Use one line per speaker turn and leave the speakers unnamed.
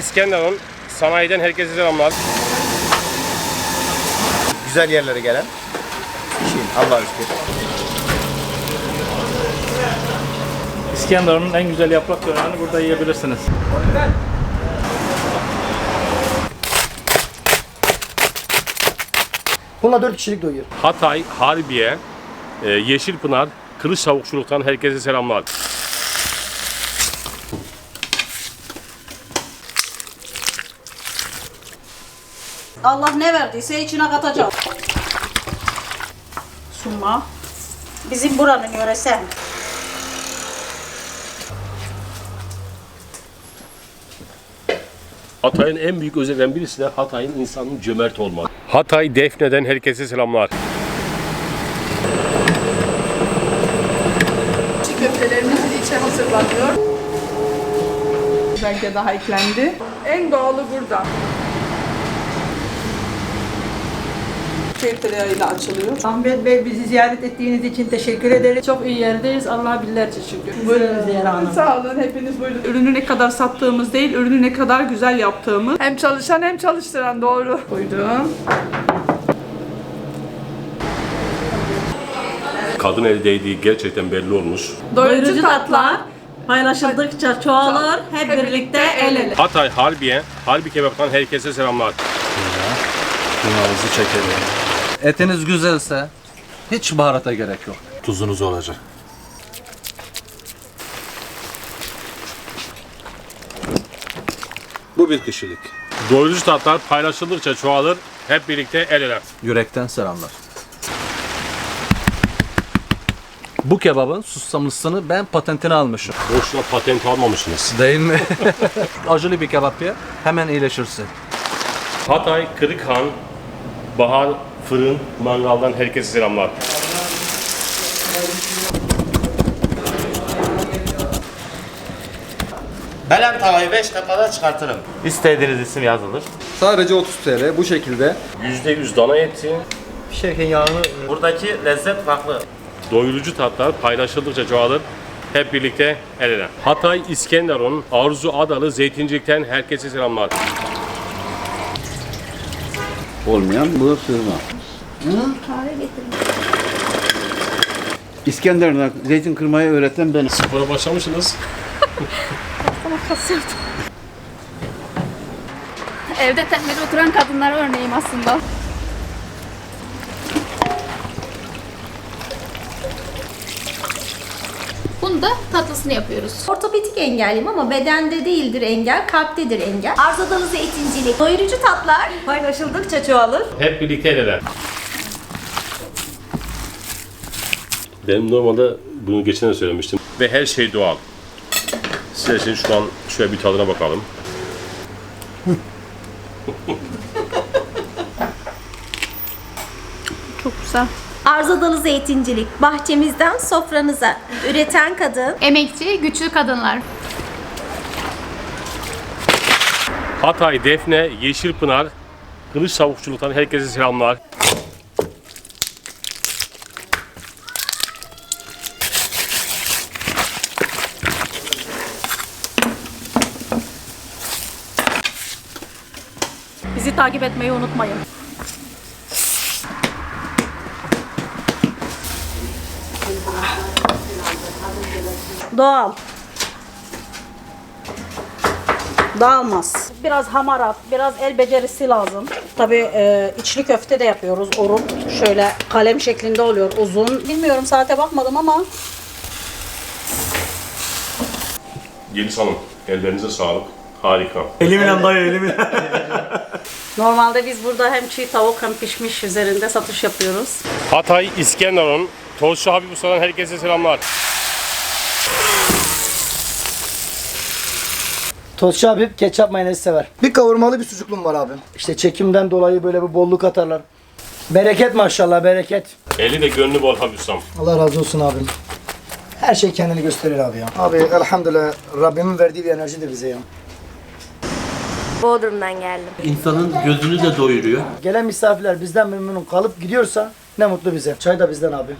İskenderun sanayiden herkese selamlar.
Güzel yerlere gelen kişiyim. Allah'a şükür.
İskenderun'un en güzel yaprak dönerini burada yiyebilirsiniz.
Bununla 4 kişilik doyuyor.
Hatay, Harbiye, e, Yeşilpınar, Kılıç Tavukçuluk'tan herkese selamlar.
Allah ne verdiyse içine katacağız. Sunma. Bizim buranın yöresi.
Hatay'ın en büyük özelliklerinden birisi de Hatay'ın insanın cömert olması. Hatay Defne'den herkese selamlar.
İçi köftelerimiz de içe hazırlanıyor. Belki daha eklendi. En doğalı burada. Şeftaliyle açılıyor.
Ahmet Bey bizi ziyaret ettiğiniz için teşekkür ederiz.
Çok iyi yerdeyiz. Allah billerce şükür.
Buyurun Zehra Hanım.
Sağ olun hepiniz buyurun. Ürünü ne kadar sattığımız değil, ürünü ne kadar güzel yaptığımız. Hem çalışan hem çalıştıran doğru. Buyurun.
Kadın eli değdiği gerçekten belli olmuş.
Doyurucu tatlar paylaşıldıkça çoğalır. Hep birlikte el ele.
Hatay, Harbiye, Harbi Kebap'tan herkese selamlar.
Yağınızı çekelim. Etiniz güzelse hiç baharata gerek yok. Tuzunuz olacak. Bu bir kişilik.
Doyurucu tatlar paylaşıldıkça çoğalır. Hep birlikte el ele.
Yürekten selamlar. Bu kebabın susamlısını ben patentini almışım.
Boşuna patent almamışsınız.
Değil mi? Acılı bir kebap ye, hemen iyileşirsin.
Hatay, Kırıkhan, Bahar, Fırın, Mangal'dan herkese selamlar.
Belen tavayı 5 dakikada çıkartırım. İstediğiniz isim yazılır.
Sadece 30 TL bu şekilde.
%100 dana eti,
Pişerken yağını... Buradaki lezzet farklı.
doyurucu tatlar paylaşıldıkça çoğalır. Hep birlikte el ele. Hatay, İskenderun, Arzu Adalı, Zeytincilik'ten herkese selamlar.
Olmayan bu sığma. İskenderun'a zeytin kırmayı öğreten benim.
Spora başlamışsınız.
Evde tembel oturan kadınlara örneğim aslında. Bunu da tatlısını yapıyoruz.
Ortopedik engelliyim ama bedende değildir engel, kalptedir engel. Arzadalı zeytincilik, doyurucu tatlar paylaşıldıkça çoğalır.
Hep birlikte el ele. Benim normalde bunu geçen de söylemiştim. Ve her şey doğal. Size için şu an şöyle bir tadına bakalım.
Çok güzel.
Arzadalı zeytincilik, bahçemizden sofranıza. Üreten kadın,
Emekçi, güçlü kadınlar.
Hatay, Defne, Yeşilpınar, Kılıç Tavukçuluk'tan herkese selamlar.
Takip etmeyi unutmayın. Doğal. Dağılmaz. Biraz hamarat, biraz el becerisi lazım. Tabii e, içli köfte de yapıyoruz. Orun şöyle kalem şeklinde oluyor uzun. Bilmiyorum saate bakmadım ama
Yeliz Hanım, ellerinize sağlık. Harika.
Elimle dayı elimle.
normalde biz burada hem çiğ tavuk hem pişmiş üzerinde satış yapıyoruz.
Hatay, İskenderun, Tozcu Habib Usta'dan herkese selamlar.
Tostçu abi ketçap mayonezi sever. Bir kavurmalı bir sucuklum var abi. İşte çekimden dolayı böyle bir bolluk atarlar. Bereket maşallah bereket.
Eli de gönlü bol Habib Ustam.
Allah razı olsun abim. Her şey kendini gösterir abi ya. Abi elhamdülillah Rabbimin verdiği bir enerjidir bize ya.
Bodrum'dan geldim.
İnsanın gözünü de doyuruyor.
Gelen misafirler bizden memnun kalıp gidiyorsa ne mutlu bize. Çay da bizden abi.